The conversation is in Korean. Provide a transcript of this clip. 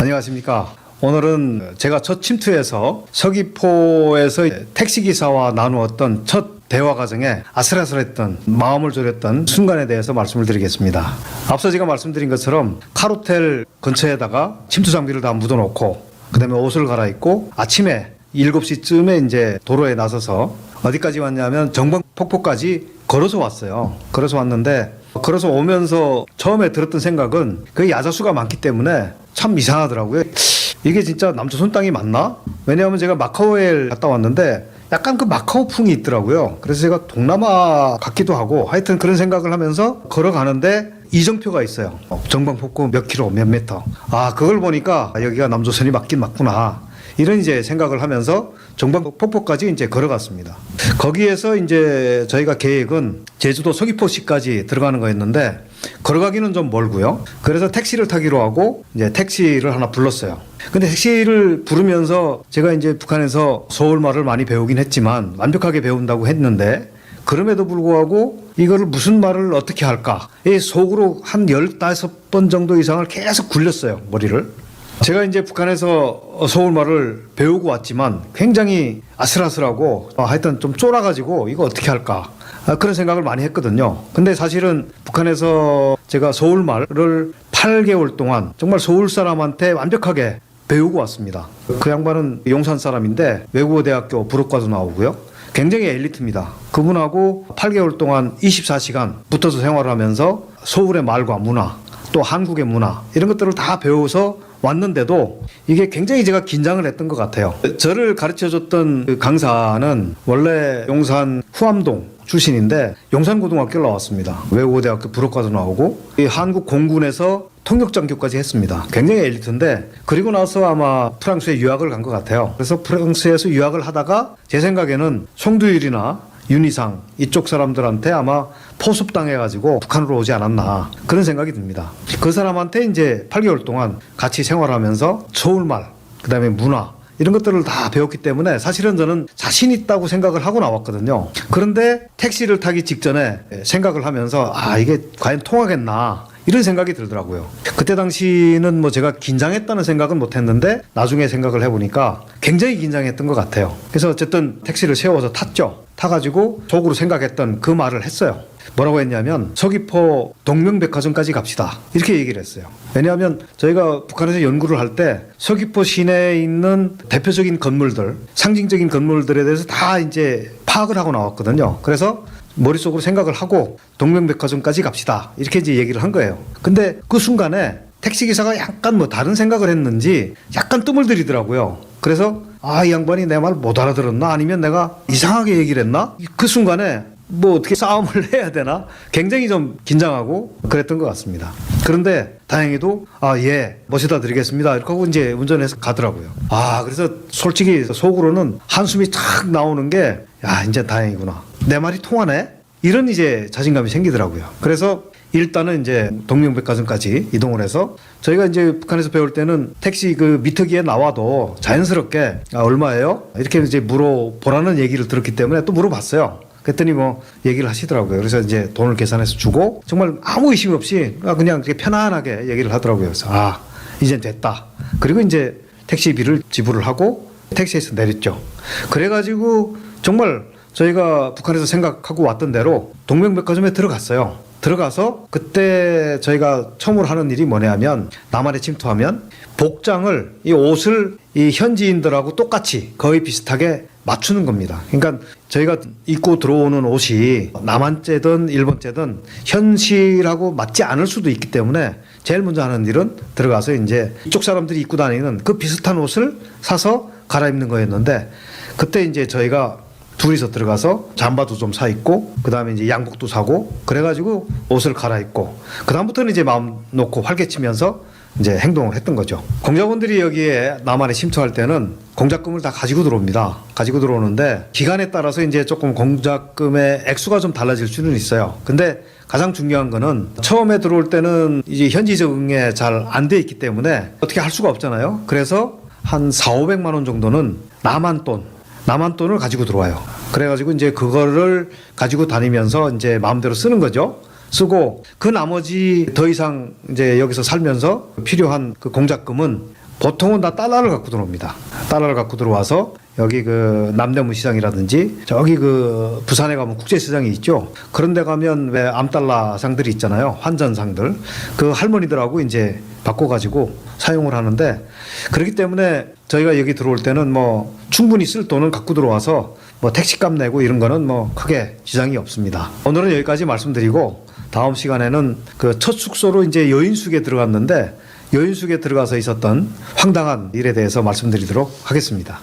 안녕하십니까. 오늘은 제가 첫 침투에서 서귀포에서 택시기사와 나누었던 첫 대화 과정에 아슬아슬했던 마음을 졸였던 순간에 대해서 말씀을 드리겠습니다. 앞서 제가 말씀드린 것처럼 카로텔 근처에다가 침투 장비를 다 묻어놓고 그다음에 옷을 갈아입고 아침에 7시쯤에 이제 도로에 나서서 어디까지 왔냐면 정방 폭포까지 걸어서 왔어요. 걸어서 왔는데 걸어서 오면서 처음에 들었던 생각은 그 야자수가 많기 때문에 참 이상하더라고요. 이게 진짜 남조선 땅이 맞나? 왜냐하면 제가 마카오에 갔다 왔는데 약간 그 마카오풍이 있더라고요. 그래서 제가 동남아 같기도 하고 하여튼 그런 생각을 하면서 걸어가는데 이정표가 있어요. 정방폭포 몇 킬로 몇 미터. 아 그걸 보니까 여기가 남조선이 맞긴 맞구나. 이런 이제 생각을 하면서 정방 폭포까지 이제 걸어갔습니다. 거기에서 이제 저희가 계획은 제주도 서귀포시까지 들어가는 거였는데 걸어가기는 좀 멀고요. 그래서 택시를 타기로 하고 이제 택시를 하나 불렀어요. 근데 택시를 부르면서 제가 이제 북한에서 서울말을 많이 배우긴 했지만 완벽하게 배운다고 했는데 그럼에도 불구하고 이거를 무슨 말을 어떻게 할까? 이 속으로 한 15번 정도 이상을 계속 굴렸어요, 머리를. 제가 이제 북한에서 서울말을 배우고 왔지만 굉장히 아슬아슬하고 어, 하여튼 좀 쫄아가지고 이거 어떻게 할까 아, 그런 생각을 많이 했거든요. 근데 사실은 북한에서 제가 서울 말을 8개월 동안 정말 서울 사람한테 완벽하게 배우고 왔습니다. 그 양반은 용산 사람인데 외국어 대학교 부록과도 나오고요. 굉장히 엘리트입니다. 그분하고 8개월 동안 24시간 붙어서 생활하면서 서울의 말과 문화 또 한국의 문화 이런 것들을 다 배워서 왔는데도 이게 굉장히 제가 긴장을 했던 것 같아요. 저를 가르쳐 줬던 그 강사는 원래 용산 후암동 출신인데 용산고등학교를 나왔습니다. 외국어대학교 부록과도 나오고 이 한국 공군에서 통역장교까지 했습니다. 굉장히 엘리트인데 그리고 나서 아마 프랑스에 유학을 간 것 같아요. 그래서 프랑스에서 유학을 하다가 제 생각에는 송두일이나 윤희상 이쪽 사람들한테 아마 포섭당해가지고 북한으로 오지 않았나 그런 생각이 듭니다. 그 사람한테 이제 8개월 동안 같이 생활하면서 서울말 그다음에 문화 이런 것들을 다 배웠기 때문에 사실은 저는 자신 있다고 생각을 하고 나왔거든요. 그런데 택시를 타기 직전에 생각을 하면서 아 이게 과연 통하겠나 이런 생각이 들더라고요. 그때 당시는 뭐 제가 긴장했다는 생각은 못 했는데 나중에 생각을 해보니까 굉장히 긴장했던 것 같아요. 그래서 어쨌든 택시를 세워서 탔죠. 타가지고 속으로 생각했던 그 말을 했어요. 뭐라고 했냐면 서귀포 동명백화점까지 갑시다. 이렇게 얘기를 했어요. 왜냐하면 저희가 북한에서 연구를 할 때 서귀포 시내에 있는 대표적인 건물들, 상징적인 건물들에 대해서 다 이제 파악을 하고 나왔거든요. 그래서 머릿속으로 생각을 하고 동명백화점까지 갑시다. 이렇게 이제 얘기를 한 거예요. 근데 그 순간에 택시기사가 약간 뭐 다른 생각을 했는지 약간 뜸을 들이더라고요. 그래서 아, 이 양반이 내 말 못 알아들었나? 아니면 내가 이상하게 얘기를 했나? 그 순간에 뭐 어떻게 싸움을 해야 되나? 굉장히 좀 긴장하고 그랬던 것 같습니다. 그런데 다행히도 아, 예, 모셔다 드리겠습니다. 이렇게 하고 이제 운전해서 가더라고요. 아, 그래서 솔직히 속으로는 한숨이 탁 나오는 게 야, 이제 다행이구나. 내 말이 통하네? 이런 이제 자신감이 생기더라고요. 그래서 일단은 이제 동명백화점까지 이동을 해서 저희가 이제 북한에서 배울 때는 택시 그 미터기에 나와도 자연스럽게 아, 얼마예요? 이렇게 이제 물어보라는 얘기를 들었기 때문에 또 물어봤어요. 그랬더니 뭐 얘기를 하시더라고요. 그래서 이제 돈을 계산해서 주고 정말 아무 의심 없이 그냥 이렇게 편안하게 얘기를 하더라고요. 그래서 아, 이젠 됐다. 그리고 이제 택시비를 지불을 하고 택시에서 내렸죠. 그래가지고 정말 저희가 북한에서 생각하고 왔던 대로 동명백화점에 들어갔어요. 들어가서 그때 저희가 처음으로 하는 일이 뭐냐면 남한에 침투하면 복장을 이 옷을 이 현지인들하고 똑같이 거의 비슷하게 맞추는 겁니다. 그러니까 저희가 입고 들어오는 옷이 남한제든 일본제든 현실하고 맞지 않을 수도 있기 때문에 제일 먼저 하는 일은 들어가서 이제 이쪽 사람들이 입고 다니는 그 비슷한 옷을 사서 갈아입는 거였는데 그때 이제 저희가 둘이서 들어가서 잠바도 좀 사 입고 그다음에 이제 양복도 사고 그래가지고 옷을 갈아입고 그다음부터는 이제 마음 놓고 활개치면서 이제 행동을 했던 거죠. 공작원들이 여기에 남한에 침투할 때는 공작금을 다 가지고 들어옵니다. 가지고 들어오는데 기간에 따라서 이제 조금 공작금의 액수가 좀 달라질 수는 있어요. 근데 가장 중요한 거는 처음에 들어올 때는 이제 현지 적응에 잘 안 돼 있기 때문에 어떻게 할 수가 없잖아요. 그래서 한 4, 500만 원 정도는 남한 돈 남한 돈을 가지고 들어와요. 그래가지고 이제 그거를 가지고 다니면서 이제 마음대로 쓰는 거죠. 쓰고 그 나머지 더 이상 이제 여기서 살면서 필요한 그 공작금은 보통은 다 달러를 갖고 들어옵니다. 달러를 갖고 들어와서 여기 그 남대문 시장이라든지 저기 그 부산에 가면 국제시장이 있죠. 그런데 가면 왜 암달러 상들이 있잖아요. 환전 상들 그 할머니들하고 이제 바꿔가지고 사용을 하는데 그렇기 때문에 저희가 여기 들어올 때는 뭐 충분히 쓸 돈은 갖고 들어와서 뭐 택시값 내고 이런 거는 뭐 크게 지장이 없습니다. 오늘은 여기까지 말씀드리고 다음 시간에는 그 첫 숙소로 이제 여인숙에 들어갔는데 여인숙에 들어가서 있었던 황당한 일에 대해서 말씀드리도록 하겠습니다.